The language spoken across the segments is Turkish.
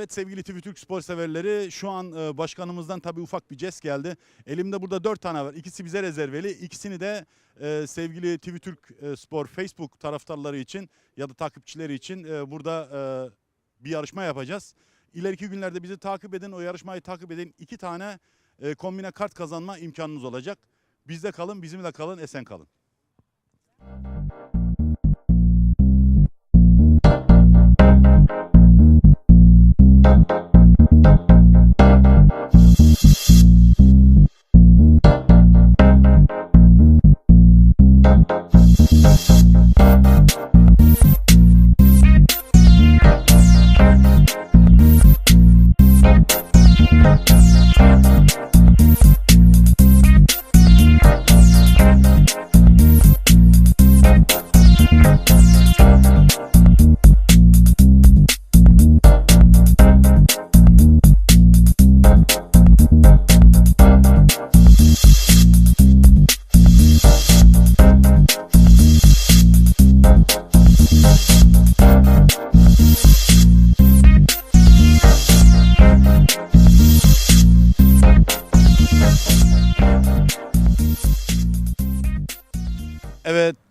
Evet sevgili TV Türk spor severleri şu an e, başkanımızdan tabii ufak bir jest geldi. Elimde burada dört tane var. İkisi bize rezerveli. İkisini de e, sevgili TV Türk e, Spor Facebook taraftarları için ya da takipçileri için burada bir yarışma yapacağız. İleriki günlerde bizi takip edin. O yarışmayı takip edin. İki tane kombine kart kazanma imkanınız olacak. Bizde kalın, bizimle kalın, esen kalın.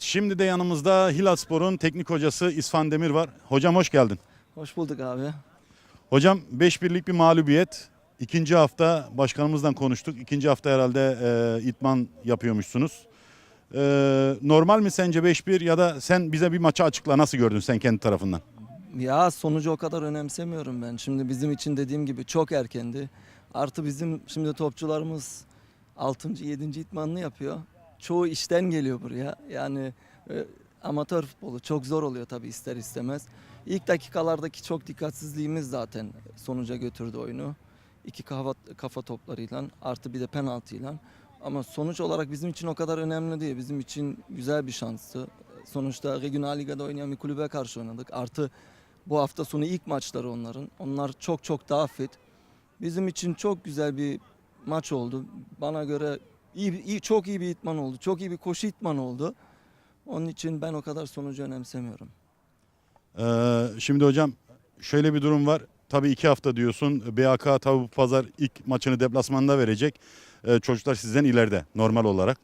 Şimdi de yanımızda Hilal Spor'un teknik hocası İsfan Demir var. Hocam hoş geldin. Hoş bulduk abi. Hocam 5-1'lik bir mağlubiyet. İkinci hafta başkanımızdan konuştuk. İkinci hafta herhalde e, itman yapıyormuşsunuz. E, normal mi sence 5-1 ya da sen bize bir maçı açıkla nasıl gördün sen kendi tarafından? Ya sonucu o kadar önemsemiyorum ben. Şimdi bizim için dediğim gibi çok erkendi. Artı bizim şimdi topçularımız 6. 7. itmanını yapıyor. Çoğu işten geliyor buraya. Yani e, amatör futbolu çok zor oluyor tabii ister istemez. İlk dakikalardaki çok dikkatsizliğimiz zaten sonuca götürdü oyunu. İki kafa, kafa toplarıyla artı bir de penaltıyla. Ama sonuç olarak bizim için o kadar önemli değil. Bizim için güzel bir şanstı. Sonuçta Regional Liga'da oynayan bir kulübe karşı oynadık. Artı bu hafta sonu ilk maçları onların. Onlar çok çok daha fit. Bizim için çok güzel bir maç oldu. Bana göre iyi, iyi çok iyi bir itman oldu. Çok iyi bir koşu itman oldu. Onun için ben o kadar sonucu önemsemiyorum. E, şimdi hocam şöyle bir durum var. Tabii iki hafta diyorsun. BAK tabii bu pazar ilk maçını deplasmanda verecek. E, çocuklar sizden ileride normal olarak.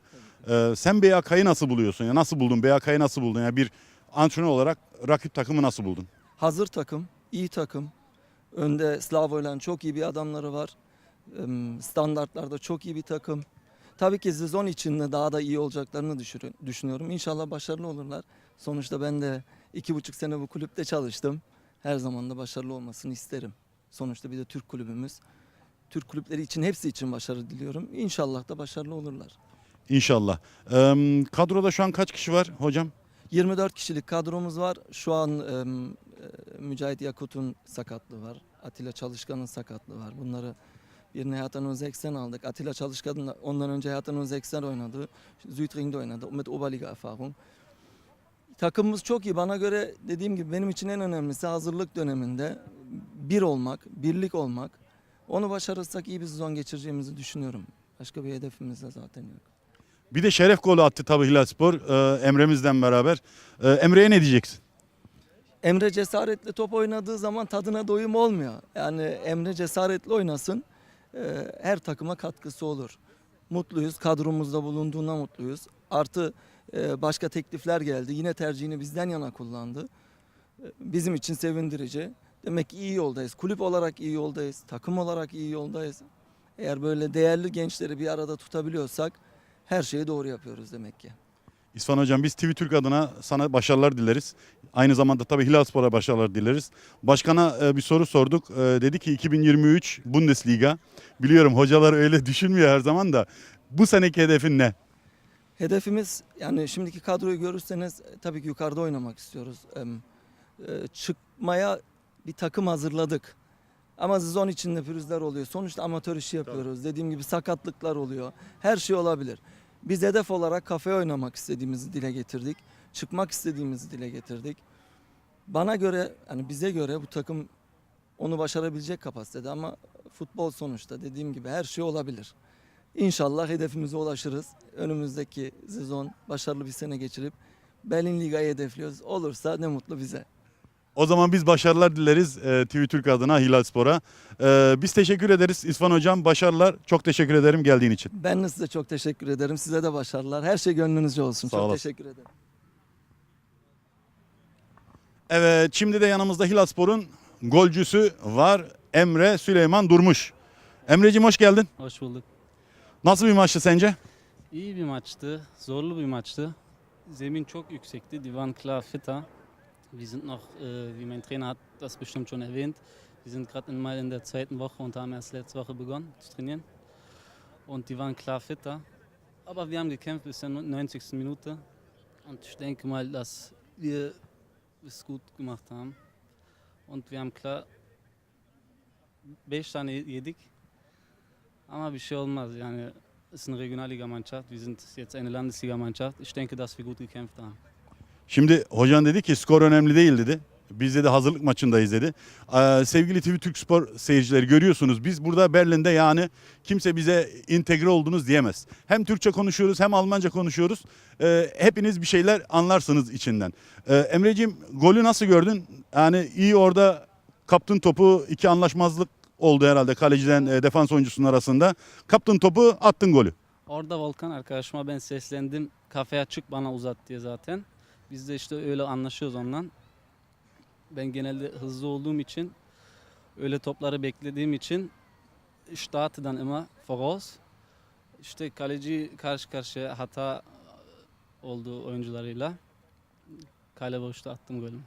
E, sen BAK'yı nasıl buluyorsun? ya Nasıl buldun? BAK'yı nasıl buldun? Ya bir antrenör olarak rakip takımı nasıl buldun? Hazır takım, iyi takım. Önde Slavoy'la çok iyi bir adamları var. Standartlarda çok iyi bir takım. Tabii ki sezon içinde daha da iyi olacaklarını düşünüyorum. İnşallah başarılı olurlar. Sonuçta ben de iki buçuk sene bu kulüpte çalıştım. Her zaman da başarılı olmasını isterim. Sonuçta bir de Türk kulübümüz. Türk kulüpleri için hepsi için başarı diliyorum. İnşallah da başarılı olurlar. İnşallah. E, kadroda şu an kaç kişi var hocam? 24 kişilik kadromuz var. Şu an e, Mücahit Yakut'un sakatlığı var. Atilla Çalışkan'ın sakatlığı var. Bunları birini Hayatan Özeksen aldık. Atilla Çalışkan da ondan önce Hayatan Özeksen oynadı. Südring'de oynadı. Mit Oberliga Erfahrung. Takımımız çok iyi. Bana göre dediğim gibi benim için en önemlisi hazırlık döneminde bir olmak, birlik olmak. Onu başarırsak iyi bir sezon geçireceğimizi düşünüyorum. Başka bir hedefimiz de zaten yok. Bir de şeref golü attı tabii Hilal Spor e, Emre'mizden beraber. E, Emre'ye ne diyeceksin? Emre cesaretle top oynadığı zaman tadına doyum olmuyor. Yani Emre cesaretli oynasın. E, her takıma katkısı olur. Mutluyuz. Kadromuzda bulunduğuna mutluyuz. Artı e, başka teklifler geldi. Yine tercihini bizden yana kullandı. E, bizim için sevindirici. Demek ki iyi yoldayız. Kulüp olarak iyi yoldayız. Takım olarak iyi yoldayız. Eğer böyle değerli gençleri bir arada tutabiliyorsak her şeyi doğru yapıyoruz demek ki. İsfan Hocam biz TV Türk adına sana başarılar dileriz. Aynı zamanda tabii Hilal Spor'a başarılar dileriz. Başkana e, bir soru sorduk. E, dedi ki 2023 Bundesliga. Biliyorum hocalar öyle düşünmüyor her zaman da. Bu seneki hedefin ne? Hedefimiz yani şimdiki kadroyu görürseniz e, tabii ki yukarıda oynamak istiyoruz. E, çıkmaya bir takım hazırladık. Ama sezon içinde pürüzler oluyor. Sonuçta amatör işi yapıyoruz. Dediğim gibi sakatlıklar oluyor. Her şey olabilir. Biz hedef olarak kafeye oynamak istediğimizi dile getirdik. Çıkmak istediğimizi dile getirdik. Bana göre hani bize göre bu takım onu başarabilecek kapasitede ama futbol sonuçta dediğim gibi her şey olabilir. İnşallah hedefimize ulaşırız. Önümüzdeki sezon başarılı bir sene geçirip Berlin Liga'yı hedefliyoruz. Olursa ne mutlu bize. O zaman biz başarılar dileriz e, TV Türk adına Hilal Spor'a. E, biz teşekkür ederiz İsvan Hocam. Başarılar. Çok teşekkür ederim geldiğin için. Ben de size çok teşekkür ederim. Size de başarılar. Her şey gönlünüzce olsun. Sağ çok olasın. teşekkür ederim. Evet şimdi de yanımızda Hilal Spor'un golcüsü var. Emre Süleyman Durmuş. Emreciğim hoş geldin. Hoş bulduk. Nasıl bir maçtı sence? İyi bir maçtı, zorlu bir maçtı. Zemin çok yüksekti, klar fitter. Wir sind noch, äh, wie mein Trainer hat das bestimmt schon erwähnt, wir sind gerade mal in der zweiten Woche und haben erst letzte Woche begonnen zu trainieren. Und die waren klar fitter. Aber wir haben gekämpft bis zur 90. Minute. Und ich denke mal, dass wir es gut gemacht haben. Und wir haben klar 5 tane yedik. Ama bir şey olmaz yani ist eine Regionalliga-Mannschaft. Wir sind jetzt eine Landesliga-Mannschaft. Ich denke, dass wir gut gekämpft haben. Şimdi hocan dedi ki skor önemli değil dedi. Biz de hazırlık maçındayız dedi. Ee, sevgili TV Türk Spor seyircileri görüyorsunuz. Biz burada Berlin'de yani kimse bize entegre oldunuz diyemez. Hem Türkçe konuşuyoruz hem Almanca konuşuyoruz. Ee, hepiniz bir şeyler anlarsınız içinden. Ee, Emreciğim golü nasıl gördün? Yani iyi orada kaptın topu iki anlaşmazlık oldu herhalde kaleciden e, defans oyuncusunun arasında. Kaptın topu attın golü. Orada Volkan arkadaşıma ben seslendim. Kafaya çık bana uzat diye zaten. Biz de işte öyle anlaşıyoruz ondan. Ben genelde hızlı olduğum için öyle topları beklediğim için ich starte dann immer voraus. İşte kaleci karşı karşıya hata oldu oyuncularıyla. Kale boşta attım golümü.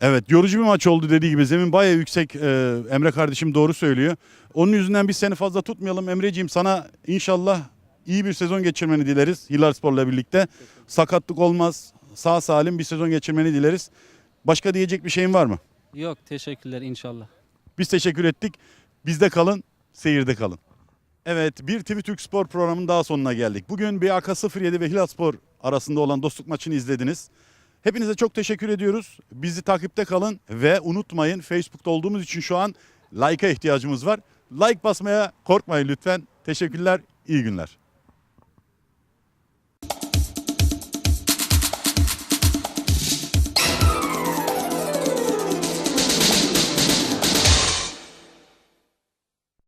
Evet yorucu bir maç oldu dediği gibi zemin bayağı yüksek Ee, Emre kardeşim doğru söylüyor. Onun yüzünden biz seni fazla tutmayalım Emreciğim sana inşallah iyi bir sezon geçirmeni dileriz Hilal Spor'la birlikte. Sakatlık olmaz sağ salim bir sezon geçirmeni dileriz. Başka diyecek bir şeyin var mı? Yok teşekkürler inşallah. Biz teşekkür ettik. Bizde kalın, seyirde kalın. Evet, bir TV Türk Spor programının daha sonuna geldik. Bugün BAK 07 ve Hilal Spor arasında olan dostluk maçını izlediniz. Hepinize çok teşekkür ediyoruz. Bizi takipte kalın ve unutmayın Facebook'ta olduğumuz için şu an like'a ihtiyacımız var. Like basmaya korkmayın lütfen. Teşekkürler, iyi günler.